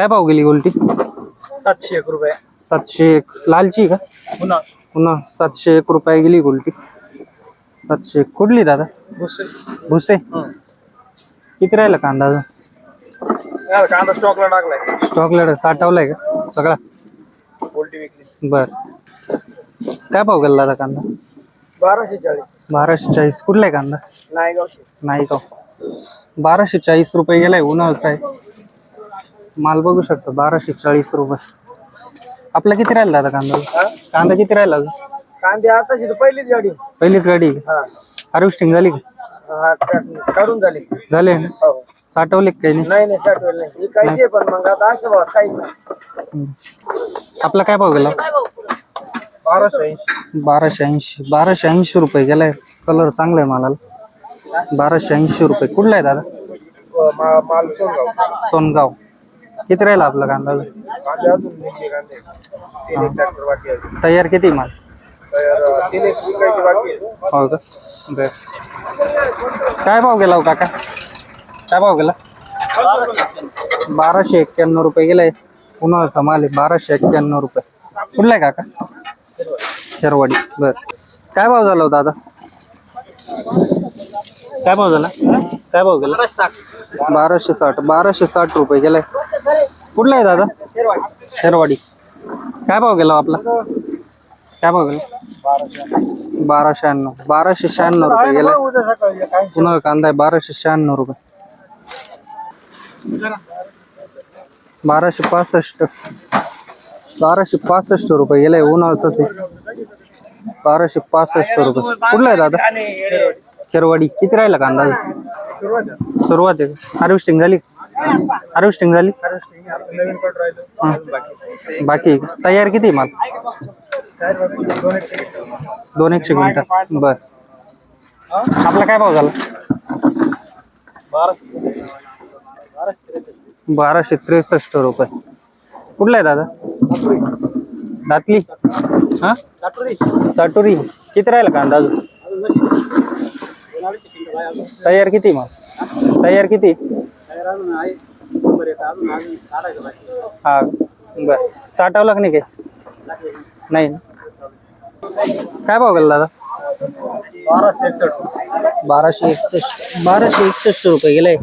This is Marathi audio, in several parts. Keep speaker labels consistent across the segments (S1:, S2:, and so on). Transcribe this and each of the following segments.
S1: काय भाव गेली गोलटी?
S2: सातशे एक रुपये.
S1: सातशे एक. लालची का?
S2: पुन्हा.
S1: पुन्हा सातशे एक रुपये गेली गोलटी. सातशे एक. कुठली दादा?
S2: भुसे.
S1: भुसे. किती राहिला कांदा अजून?
S2: यार कांदा स्टॉकला टाकलाय.
S1: स्टॉकला साठवलाय का? सगळा?
S2: पोल्ट्री विकली.
S1: बर. काय भाव गेला दादा कांदा?
S2: बाराशे चाळीस.
S1: बाराशे चाळीस. कुठला आहे कांदा?
S2: नायगावशे
S1: नाही का बाराशे चाळीस रुपये गेलाय उन्हाळ्याचा आहे. माल बघू शकतो बाराशे चाळीस रुपये. आपला किती राहिला दादा कांदा?
S2: हा?
S1: कांदा किती राहिला अजून?
S2: कांदे आताची तर पहिलीच गाडी.
S1: पहिलीच गाडी?
S2: हा.
S1: हार्वेस्टिंग झाली का?
S2: हा, का- काढून झाली.
S1: झाले ना?
S2: हो.
S1: साठवले का काही नाही?
S2: नाही नाही ही आहे पण मग आता असं बघ काही नाही.
S1: आपला काय भाव गेला?
S2: बाराशे ऐंशी.
S1: बाराशे ऐंशी. बाराशे ऐंशी रुपये गेलाय. कलर चांगला आहे मालाला. बाराशे ऐंशी रुपये. कुठला आहे दादा?
S2: मा- माल सोनगाव.
S1: सोनगाव. किती राहिला आपला कांदा? अजून?
S2: कांदे अजून निघले कांदे. तीन एक ट्रॅक्टर बाकी आहे.
S1: तयार किती माल?
S2: तर अं, तीन एक विकायचे बाकी आहे.
S1: हो का? बर. काय भाव गेला हो काका? काय भाव गेला? बाराशे एक्क्याण्णव रुपये गेलाय. उन्हाळ्याचा माल आहे बाराशे एक्क्याण्णव रुपये. कुठला आहे काका? शेरवाडी. बर. काय भाव झाला हो दादा? काय भाव झाला? काय भाव गेला? बाराशे साठ. बाराशे साठ रुपये गेलाय. कुठला आहे दादा? शेरवाडी. काय भाव गेला हो आपला? काय भाव गेला? बाराशे शहाण्णव बाराशे शहाण्णव रुपये
S2: काय?
S1: पुन्हा कांदा आहे बाराशे शहाण्णव रुपये. बाराशे पासष्ट. बाराशे पासष्ट रुपये गेलाय उन्हाळ्याच आहे. बाराशे पासष्ट रुपये. कुठला आहे दादा? खेरवाडी. किती राहिला कांदा? सुरुवात आहे. हार्वेस्टिंग झाली हार्वेस्टिंग झाली?
S2: नवीन कट
S1: बाकी? तयार किती आहे माल?
S2: दोन एकशे
S1: दोन एकशे क्विंटल. बर. आपला काय भाव झाला?
S2: बाराशे
S1: बाराशे त्रेसष्ट रुपये. कुठला आहे दादा? दातली. हा? चाटोरी. किती राहिला कांदा अजून? तयार किती मग तयार किती? हा बर. चाटवला का नाही काही? नाही ना? काय भाव गेला दादा?
S2: बाराशे एकसष्ट
S1: बाराशे एकसष्ट बाराशे एकसष्ट रुपये गेलाय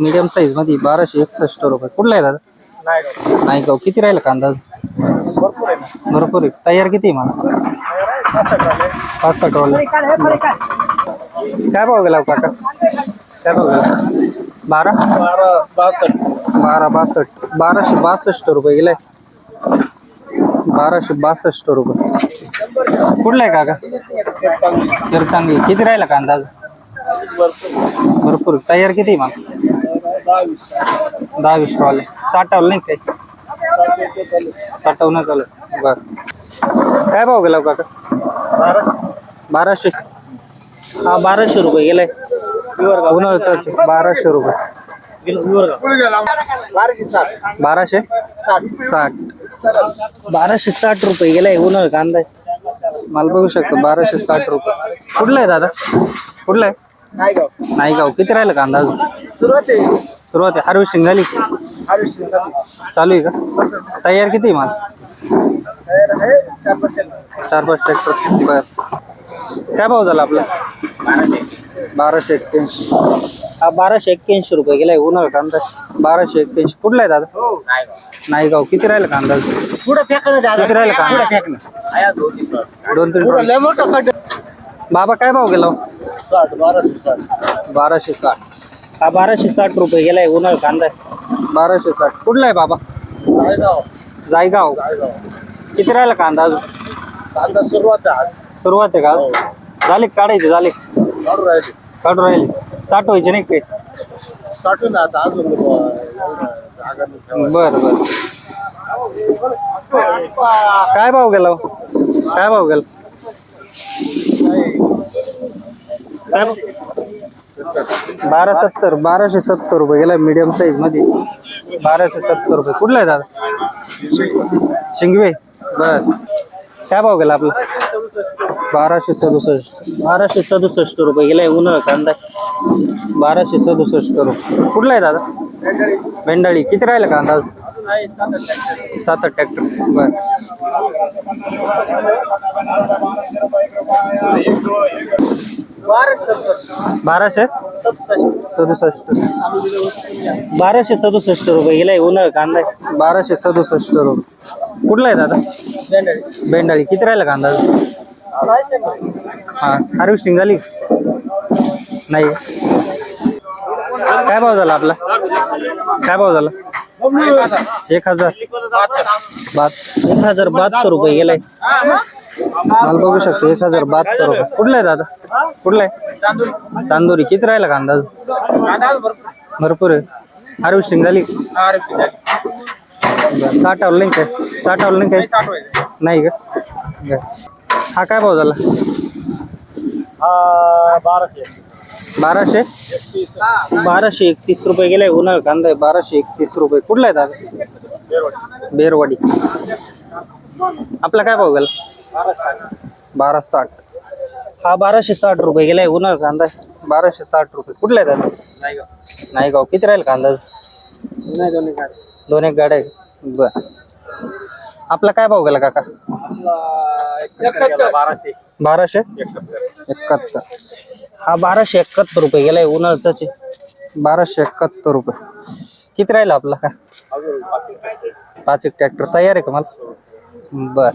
S1: मीडियम साईजमध्ये बाराशे एकसष्ट रुपये. कुठला आहे दादा?
S2: नाही
S1: नाही गाव किती राहिला कांदा?
S2: भरपूर आहे ना.
S1: भरपूर आहे. तयार किती मला पाच साठ वाले काय भाव गेला हो काका? काय भाव गेला? बारा?
S2: बारा बासष्ट.
S1: बारा बासष्ट. बाराशे बासष्ट रुपये गेलाय बाराशे बासष्ट रुपये. कुठला आहे काका? तीर्थांगी किती राहिला कांदा अजून? भरपूर. तयार किती मग? दहा वीस वाले साठवलं नाही काही? साठवणं चालू बर. काय भाव गेला हो काका? बाराशे. हा बाराशे रुपये गेलाय उन्हाळ्याचा बाराशे रुपये.
S2: बाराशे
S1: साठ. बाराशे? साठ. रुपये गेलाय उन्हाळा कांदा. आहे. मला बघू शकतो बाराशे साठ रुपये. कुठला आहे दादा? कुठला आहे?
S2: नाही गाव
S1: नाही गाव किती राहिलं कांदा अजून?
S2: सुरुवात आहे.
S1: सुरुवात आहे. हार्वेस्टिंग झाली चालू आहे का? तयार किती आहे माल?
S2: तयार आहे चार पाच
S1: ट्रॅक्टर बर. काय भाव झाला आपला? बाराशे एक्क्याऐंशी. हा बाराशे एक्क्याऐंशी रुपये गेलाय उन्हाळा कांदा बाराशे एक्क्याऐंशी. कुठला आहे दादा?
S2: हो
S1: नाही गाव किती राहिलं कांदा अजून?
S2: पुढे फेकणं दादा.
S1: किती राहिलं कांदा
S2: फेकणं.
S1: दोन तीन
S2: पुढे
S1: ट्रॉली.
S2: लय मोठं खड्डे
S1: बाबा काय भाव गेला? हो?
S2: साठ बाराशे साठ.
S1: बाराशे साठ. हा बाराशे साठ रुपये गेलाय उन्हाळा कांदा. बाराशे साठ. कुठला आहे बाबा?
S2: जायगाव.
S1: जायगाव.
S2: जायगाव.
S1: किती राहिला कांदा अजून
S2: कांदा सुरुवात आहे आज.
S1: सुरुवात आहे का? झाले का काढायचे झाले?
S2: राहिले.
S1: काढून राहिले. साठ व्हायचे नाही काही?
S2: साठून आता अजून जागा.
S1: बर बर. काय भाव गेला हो? काय भाव गेला? काय भाव? बारा सत्तर बाराशे सत्तर रुपये गेला मीडियम साईजमध्ये. बाराशे सत्तर रुपये. कुठला आहे दादा? शिंगवे. बर. काय भाव गेला आपला? बाराशे सदुसष्ट बाराशे सदुसष्ट रुपये गेलाय उन्हाळा कांदा. बाराशे सदुसष्ट रुपये. कुठला आहे दादा? भेंडाळी. किती राहिला कांदा सात आठ ट्रॅक्टर. बर. बाराशे? सदुसष्ट. बाराशे सदुसष्ट रुपये गेलाय उन्हाळ कांदा. बाराशे सदुसष्ट रुपये. कुठला आहे दादा? बेंडाळी किती राहिला कांदा हा. हार्वेस्टिंग झाली नाही काय भाव झाला आपला? काय भाव झाला? एक हजार. एक हजार बहात्तर रुपये गेलाय. मला बघू शकतो एक हजार बहात्तर रुपये. कुठला आहे दादा? कुठला आहे? चांदोरी. किती राहिला कांदा भरपूर आहे. हार्वेस्टिंग झाली साठावलं नाही काय? साठावलं नाही काय? नाही का? हा काय भाव झाला?
S2: बाराशे.
S1: बाराशे? बाराशे एकतीस रुपये गेलाय उन्हाळा कांदा आहे बाराशे एकतीस रुपये. कुठला आहे दादा? बेरवाडी. आपला काय भाव गेला बारा साठ. हा बाराशे साठ रुपये गेलाय उन्हाळा कांदा आहे बाराशे साठ रुपये. कुठला आहे दादा? नाही गाव किती राहील कांदा? दोन एक गाड्या. बर. आपला काय भाव गेला काका?
S2: बाराशे.
S1: बाराशे? एकाहत्तर. हा बाराशे एकाहत्तर रुपये गेलाय उन्हाळ्याचा बाराशे एकाहत्तर रुपये. किती राहिला आपला का? पाच एक ट्रॅक्टर तयार आहे का मला? बर.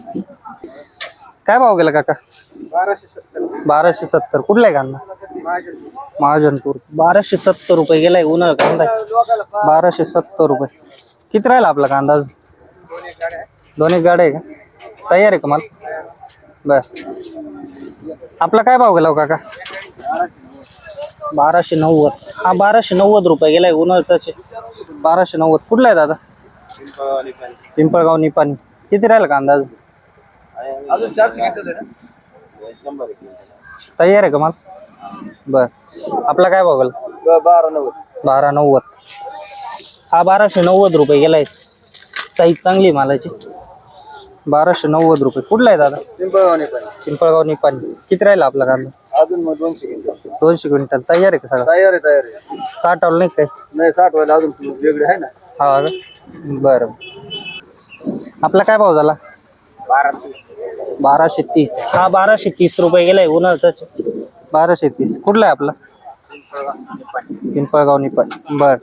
S1: काय भाव गेला काका?
S2: बाराशे सत्तर.
S1: बाराशे सत्तर. कुठला आहे कांदा? महाजनपूर. बाराशे सत्तर रुपये गेलाय उन्हाळा कांदा. बाराशे सत्तर रुपये. किती राहिला आपला कांदा अजून? दोन एक गाड्या आहे का? तयार आहे का मला? बर आपला काय भाव गेला हो काका? बाराशे नव्वद. हा बाराशे नव्वद रुपये गेलाय उन्हाळ्याचे. बाराशे नव्वद. कुठला आहे दादा? पिंपळगाव निपाणी. किती राहिला
S2: ना? शंभर
S1: तयार आहे का मला? बर आपला काय भाव गेला?
S2: बारा नव्वद.
S1: बारा नव्वद. हा बाराशे नव्वद रुपये गेलाय साईज चांगली आहे मालाची. बाराशे नव्वद रुपये. कुठला आहे दादा?
S2: पिंपळगावने पण
S1: पिंपळगाव निपाणी किती राहिला आपला कांदा?
S2: अजून मग दोनशे घेतले
S1: दोनशे क्विंटल. तयार आहे का सगळं?
S2: तयार आहे तयार आहे.
S1: साठ नाही काय
S2: नाही साठ व्हायला अजून वेगळे आहे ना.
S1: हा का? बरं. आपला काय भाव झाला?
S2: बारा
S1: बाराशे तीस. हा बाराशे तीस रुपये गेलाय उन्हाळ्याचा. बाराशे तीस. कुठला आहे आपला? पिंपळगाव निपाणी बर.